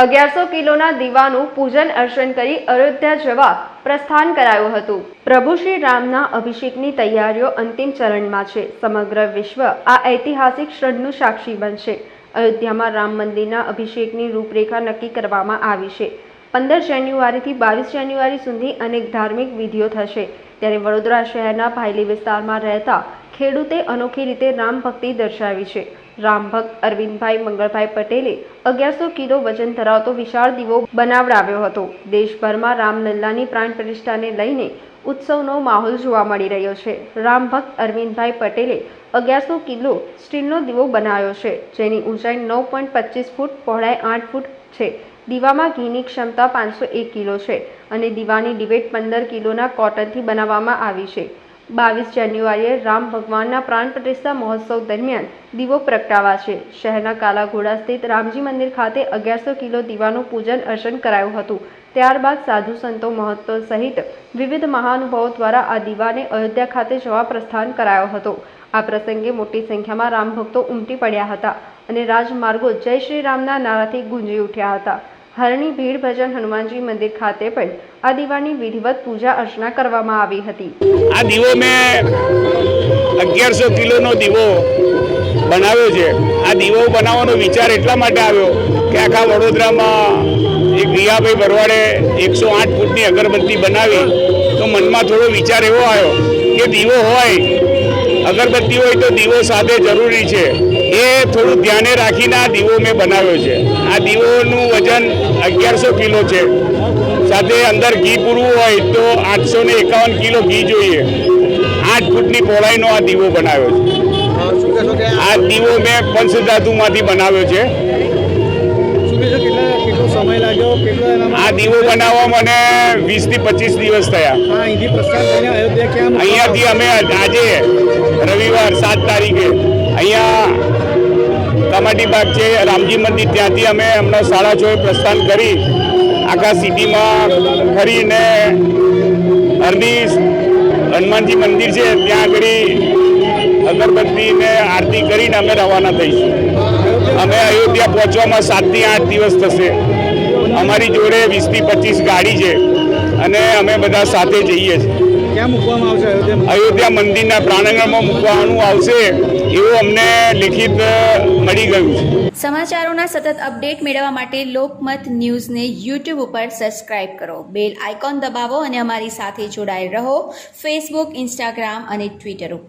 અગિયારસો કિલોના દીવાનું પૂજન અર્ચન કરી અયોધ્યા જવા પ્રસ્થાન કરાયું હતું. પ્રભુ શ્રી રામના અભિષેકની તૈયારીઓ અંતિમ ચરણમાં છે. સમગ્ર વિશ્વ આ ઐતિહાસિક ક્ષણનું સાક્ષી બનશે. અયોધ્યામાં રામ મંદિરના અભિષેકની રૂપરેખા નક્કી કરવામાં આવી છે. પંદર જાન્યુઆરીથી બાવીસ જાન્યુઆરી સુધી અનેક ધાર્મિક વિધિઓ થશે. ત્યારે વડોદરા શહેરના ભાયલી વિસ્તારમાં રહેતા ખેડૂતે અનોખી રીતે રામ ભક્તિ દર્શાવી છે. રામ ભક્ત અરવિંદભાઈ મંગળભાઈ પટેલે અગિયારસો કિલો વજન ધરાવતો વિશાળ દીવો બનાવડાવ્યો હતો. દેશભરમાં રામલલ્લાની પ્રાણ પ્રતિષ્ઠાને લઈને ઉત્સવનો માહોલ જોવા મળી રહ્યો છે. રામભક્ત અરવિંદભાઈ પટેલે અગિયારસો કિલો સ્ટીલનો દીવો બનાવ્યો છે, જેની ઊંચાઈ નવ પોઈન્ટ પચીસ ફૂટ, પહોળાઈ આઠ ફૂટ છે. દીવામાં ઘીની ક્ષમતા પાંચસો એક કિલો છે અને દીવાની ડિબેટ પંદર કિલોના કોટનથી બનાવવામાં આવી છે. બાવીસ જાન્યુઆરીએ રામ ભગવાનના પ્રાણ પ્રતિષ્ઠા મહોત્સવ દરમિયાન દીવો પ્રગટાવાશે. શહેરના કાલાઘોડા સ્થિત રામજી મંદિર ખાતે અગિયારસો કિલો દીવાનું પૂજન અર્ચન કરાયું હતું. ત્યારબાદ સાધુ સંતો મહોત્સવ સહિત વિવિધ મહાનુભાવો દ્વારા આ દીવાને અયોધ્યા ખાતે જવા પ્રસ્થાન કરાયો હતો. આ પ્રસંગે મોટી સંખ્યામાં રામ ભક્તો ઉમટી પડ્યા હતા અને રાજમાર્ગો જય શ્રી રામના નારાથી ગુંજી ઉઠ્યા હતા. હરણી ભીડ ભજન હનુમાનજી મંદિર ખાતે પણ આ દીવાની વિધિવત પૂજા અર્ચના કરવામાં આવી હતી. આ દીવો મેં અગિયારસો કિલોનો દીવો બનાવ્યો છે. આ દીવો બનાવવાનો વિચાર એટલા માટે આવ્યો કે આખા વડોદરામાં એક રિયાભાઈ ભરવાડે એકસો આઠ ફૂટની અગરબત્તી બનાવી તો મનમાં થોડો વિચાર એવો આવ્યો કે દીવો હોય અગરબત્તી હોય તો દીવો સાથે જરૂરી છે. એ થોડું ધ્યાને રાખીને આ દીવો મેં બનાવ્યો છે. આ દીવોનું વજન અગિયારસો કિલો છે. સાથે અંદર ઘી પૂરવું હોય તો આઠસો ને એકાવન કિલો ઘી જોઈએ. આઠ ફૂટની પહોળાઈનો આ દીવો બનાવ્યો છે. આ દીવો મેં પંચધાતુમાંથી બનાવ્યો છે. આ દીવો બનાવવા મને વીસથી પચીસ દિવસ થયા. અહીંયાથી અમે આજે રવિવાર સાત તારીખે અહીંયા કમાટી બાગ છે રામજી મંદિર. ત્યાંથી અમે હમણાં સાડા છ પ્રસ્થાન કરી આખા સિટીમાં ફરીને અરબી હનુમાનજી મંદિર છે ત્યાં આગળ અગરબત્તીને આરતી કરીને અમે રવાના થઈશું. અમે અયોધ્યા પહોંચવામાં સાતથી આઠ દિવસ થશે. અમારી જોડે વીસથી પચીસ ગાડી છે અને અમે બધા સાથે જઈએ છીએ. ક્યાં મૂકવામાં આવશે અયોધ્યા મંદિરના પ્રાંગણમાં મૂકવાનું આવશે એવું અમને લિખિત મળી ગયું છે. સમાચારોના સતત અપડેટ મેળવવા માટે લોકમત ન્યૂઝને યુટ્યુબ ઉપર સબસ્ક્રાઇબ કરો. બેલ આઇકોન દબાવો અને અમારી સાથે જોડાયેલ રહો. ફેસબુક ઇન્સ્ટાગ્રામ અને ટ્વિટર ઉપર.